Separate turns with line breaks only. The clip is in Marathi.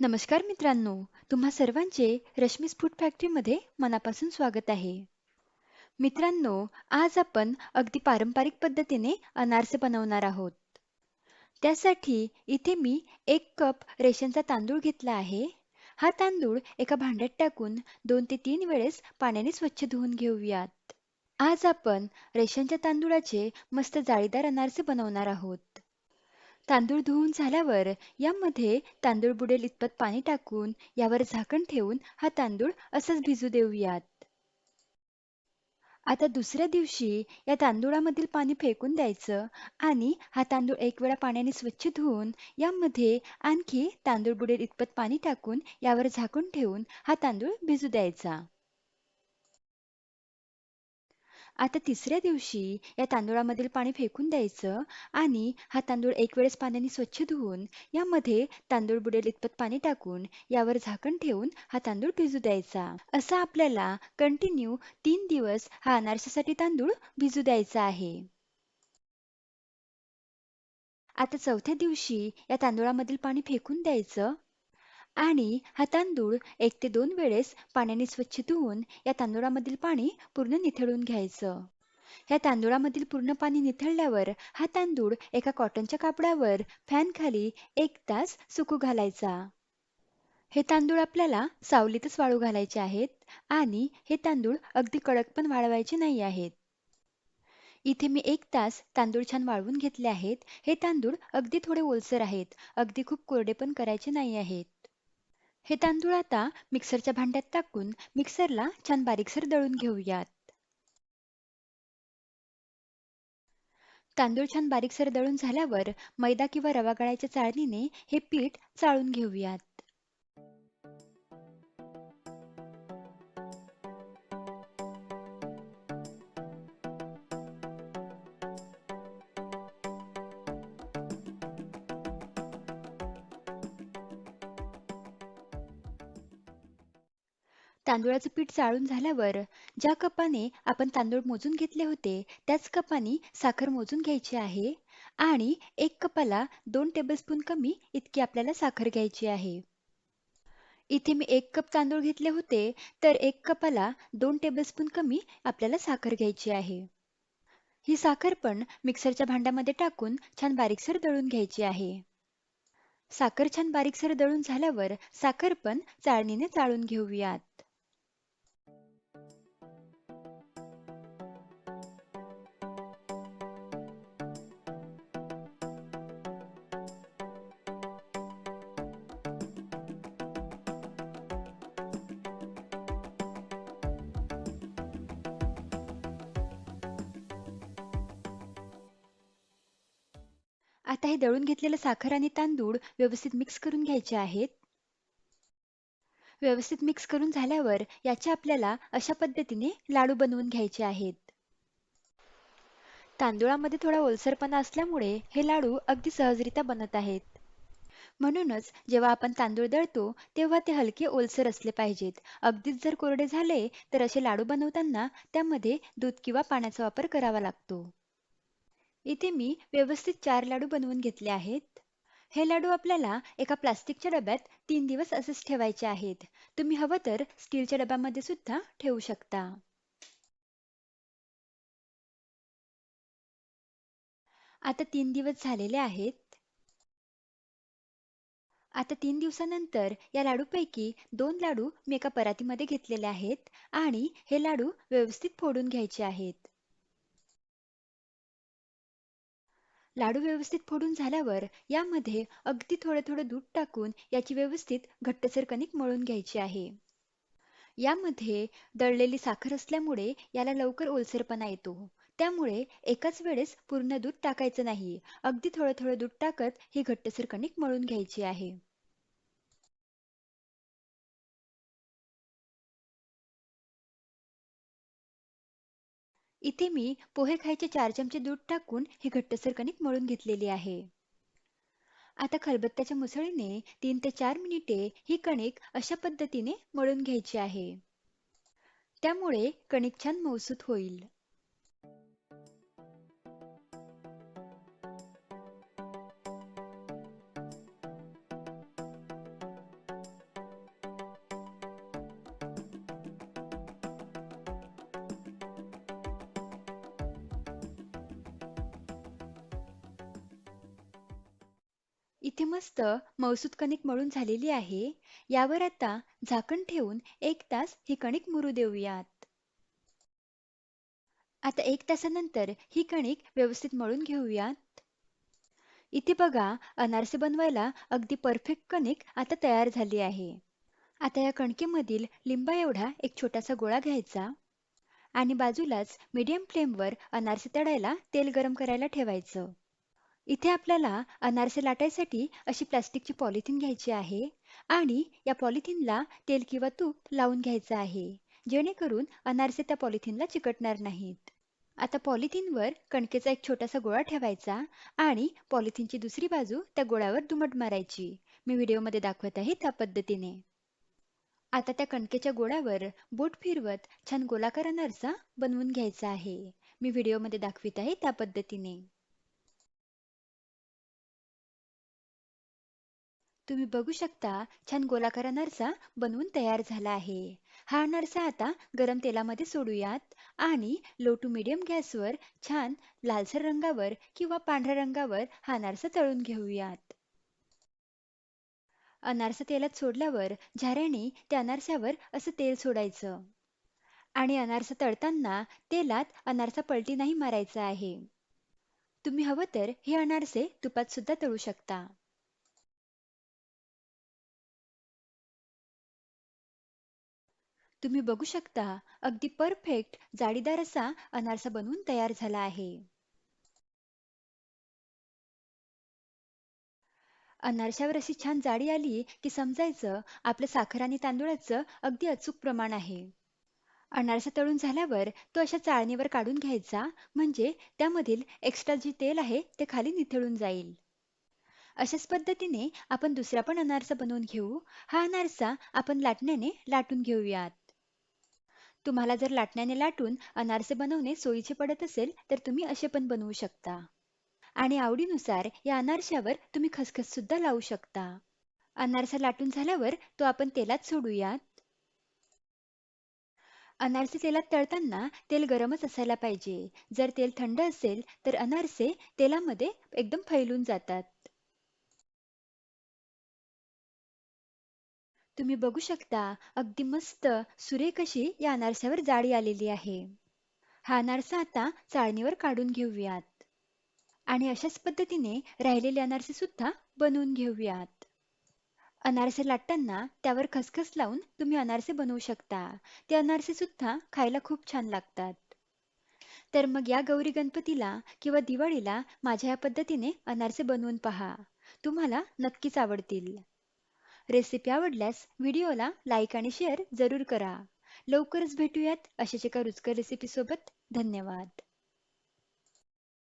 नमस्कार मित्रांनो तुम्हा सर्वांचे रश्मीस फूड फॅक्टरीमध्ये मनापासून स्वागत आहे. मित्रांनो आज आपण अगदी पारंपरिक पद्धतीने अनारसे बनवणार आहोत. त्यासाठी इथे मी एक कप रेशनचा तांदूळ घेतला आहे. हा तांदूळ एका भांड्यात टाकून दोन ते तीन वेळेस पाण्याने स्वच्छ धुवून घेऊयात. आज आपण रेशनच्या तांदूळाचे मस्त जाळीदार अनारसे बनवणार आहोत. तांदूळ धुवून झाल्यावर यामध्ये तांदूळ बुडेल इतपत पाणी टाकून यावर झाकण ठेवून हा तांदूळ असंच भिजू देऊयात. आता दुसऱ्या दिवशी या तांदूळामधील पाणी फेकून द्यायचं आणि हा तांदूळ एक वेळा पाण्याने स्वच्छ धुवून यामध्ये आणखी तांदूळ बुडेल इतपत पाणी टाकून यावर झाकून ठेवून हा तांदूळ भिजू द्यायचा. आता तिसऱ्या दिवशी या तांदूळामधील पाणी फेकून द्यायचं आणि हा तांदूळ एक वेळेस पाण्याने स्वच्छ धुवून यामध्ये तांदूळ बुडेल इतपत पाणी टाकून यावर झाकण ठेवून हा तांदूळ भिजू द्यायचा. असा आपल्याला कंटिन्यू तीन दिवस हा अनारशासाठी तांदूळ भिजू द्यायचा आहे. आता चौथ्या दिवशी या तांदूळामधील पाणी फेकून द्यायचं आणि हा तांदूळ एक ते दोन वेळेस पाण्याने स्वच्छ धुवून या तांदूळामधील पाणी पूर्ण निथळून घ्यायचं. या तांदूळामधील पूर्ण पाणी निथळल्यावर हा तांदूळ एका कॉटनच्या कापडावर फॅन खाली एक तास सुकू घालायचा. हे तांदूळ आपल्याला सावलीतच वाळू घालायचे आहेत आणि हे तांदूळ अगदी कडक पण वाळवायचे नाही आहेत. इथे मी एक तास तांदूळ छान वाळवून घेतले आहेत. हे तांदूळ अगदी थोडे ओलसर आहेत. अगदी खूप कोरडे पण करायचे नाही आहेत. हे तांदूळ आता मिक्सरच्या भांड्यात टाकून मिक्सरला छान बारीकसर दळून घेऊयात. तांदूळ छान बारीकसर दळून झाल्यावर मैदा किंवा रवा गळायच्या चाळणीने हे पीठ चाळून घेऊयात. तांदूळाचं पीठ चाळून झाल्यावर ज्या कपाने आपण तांदूळ मोजून घेतले होते त्याच कपाने साखर मोजून घ्यायची आहे आणि एक कपाला दोन टेबलस्पून कमी इतकी आपल्याला साखर घ्यायची आहे. इथे मी एक कप तांदूळ घेतले होते तर एक कपाला दोन टेबलस्पून कमी आपल्याला साखर घ्यायची आहे. ही साखर पण मिक्सरच्या भांड्यामध्ये टाकून छान बारीकसर दळून घ्यायची आहे. साखर छान बारीकसर दळून झाल्यावर साखर पण चाळणीने चाळून घेऊयात. आता हे दळून घेतलेलं साखर आणि तांदूळ व्यवस्थित मिक्स करून घ्यायचे आहेत. व्यवस्थित मिक्स करून झाल्यावर याचे आपल्याला अशा पद्धतीने लाडू बनवून घ्यायचे आहेत. तांदूळामध्ये थोडा ओलसरपणा असल्यामुळे हे लाडू अगदी सहजरित्या बनत आहेत. म्हणूनच जेव्हा आपण तांदूळ दळतो तेव्हा ते हलके ओलसर असले पाहिजेत. अगदीच जर कोरडे झाले तर असे लाडू बनवताना त्यामध्ये दूध किंवा पाण्याचा वापर करावा लागतो. इथे मी व्यवस्थित चार लाडू बनवून घेतले आहेत. हे लाडू आपल्याला एका प्लास्टिकच्या डब्यात तीन दिवस असेच ठेवायचे आहेत. तुम्ही हवं तर स्टीलच्या डब्यामध्ये सुद्धा ठेवू शकता. आता तीन दिवस झालेले आहेत. आता तीन दिवसानंतर या लाडूपैकी दोन लाडू मी एका परातीमध्ये घेतलेले आहेत आणि हे लाडू व्यवस्थित फोडून घ्यायचे आहेत. लाडू व्यवस्थित फोडून झाल्यावर यामध्ये अगदी थोडं थोडं दूध टाकून याची व्यवस्थित घट्टसर कणिक मळून घ्यायची आहे. यामध्ये दळलेली साखर असल्यामुळे याला लवकर ओलसरपणा येतो. त्यामुळे एकाच वेळेस पूर्ण दूध टाकायचं नाही. अगदी थोडं थोडं दूध टाकत ही घट्टसर कणिक मळून घ्यायची आहे. इथे मी पोहे खायचे चार चमचे दूध टाकून ही घट्टसर कणिक मळून घेतलेली आहे. आता खलबत्त्याच्या मुसळीने तीन ते चार मिनिटे ही कणिक अशा पद्धतीने मळून घ्यायची आहे. त्यामुळे कणिक छान मौसूत होईल. इथे मस्त मौसूद कणिक मळून झालेली आहे. यावर आता झाकण ठेवून एक तास ही कणिक मुरू देऊयात. आता एक तासानंतर ही कणिक व्यवस्थित मळून घेऊयात. इथे बघा अनारसे बनवायला अगदी परफेक्ट कणिक आता तयार झाली आहे. आता या कणकेमधील लिंबा एवढा एक छोटासा गोळा घ्यायचा आणि बाजूलाच मीडियम फ्लेमवर अनारसे तळायला तेल गरम करायला ठेवायचं. इथे आपल्याला अनारसे लाटायसाठी अशी प्लास्टिकची पॉलिथिन घ्यायची आहे आणि या पॉलिथिनला तेल किंवा तूप लावून घ्यायचं आहे जेणेकरून अनारसे त्या पॉलिथिनला चिकटणार नाहीत. आता पॉलिथिनवर कणकेचा एक छोटासा गोळा ठेवायचा आणि पॉलिथिनची दुसरी बाजू त्या गोळ्यावर दुमट मारायची. मी व्हिडिओमध्ये दाखवत आहे त्या पद्धतीने. आता त्या कणकेच्या गोळ्यावर बोट फिरवत छान गोलाकार अनारसा बनवून घ्यायचा आहे. मी व्हिडिओमध्ये दाखवित आहे त्या पद्धतीने. तुम्ही बघू शकता छान गोलाकार अनारसा बनवून तयार झाला आहे. हा अनारसा आता गरम तेलामध्ये सोडूयात आणि लो टू मिडियम गॅसवर छान लालसर रंगावर किंवा पांढऱ्या रंगावर हा अनारसा तळून घेऊयात. अनारसा तेलात सोडल्यावर झाऱ्याने त्या अनारसावर असं तेल सोडायचं. आणि अनारसा तळताना तेलात अनारसा पलटी नाही मारायचा आहे. तुम्ही हवं तर हे अनारसे तुपात सुद्धा तळू शकता. तुम्ही बघू शकता अगदी परफेक्ट जाळीदार असा अनारसा बनवून तयार झाला आहे. अनारशावर अशी छान जाडी आली की समजायचं आपलं साखर आणि तांदूळाचं अगदी अचूक प्रमाण आहे. अनारसा तळून झाल्यावर तो अशा चाळणीवर काढून घ्यायचा म्हणजे त्यामधील एक्स्ट्रा जे तेल आहे ते खाली निथळून जाईल. अशाच पद्धतीने आपण दुसरा पण अनारसा बनवून घेऊ. हा अनारसा आपण लाटण्याने लाटून घेऊयात. तुम्हाला जर लाटण्याने लाटून अनारसे बनवणे सोयीचे पडत असेल तर तुम्ही असे पण बनवू शकता. आणि आवडीनुसार या अनारशावर तुम्ही खसखस सुद्धा लावू शकता. अनारसा लाटून झाल्यावर तो आपण तेलात सोडूयात. अनारसे तेलात तळताना तेल गरमच असायला पाहिजे. जर तेल थंड असेल तर अनारसे तेलामध्ये एकदम फैलून जातात. तुम्ही बघू शकता अगदी मस्त सुरेख अशी या अनारशावर जाळी आलेली आहे. हा अनारसा आता चाळणीवर काढून घेऊयात. आणि अशाच पद्धतीने राहिलेले अनारसे सुद्धा बनवून घेऊयात. अनारसे लाटताना त्यावर खसखस लावून तुम्ही अनारसे बनवू शकता. ते अनारसे सुद्धा खायला खूप छान लागतात. तर मग या गौरी गणपतीला किंवा दिवाळीला माझ्या या पद्धतीने अनारसे बनवून पहा. तुम्हाला नक्कीच आवडतील. रेसिपी आवडल्यास व्हिडिओला लाईक आणि शेअर जरूर करा. लवकरच भेटूयात अशाच एका रुचकर रेसिपीसोबत धन्यवाद.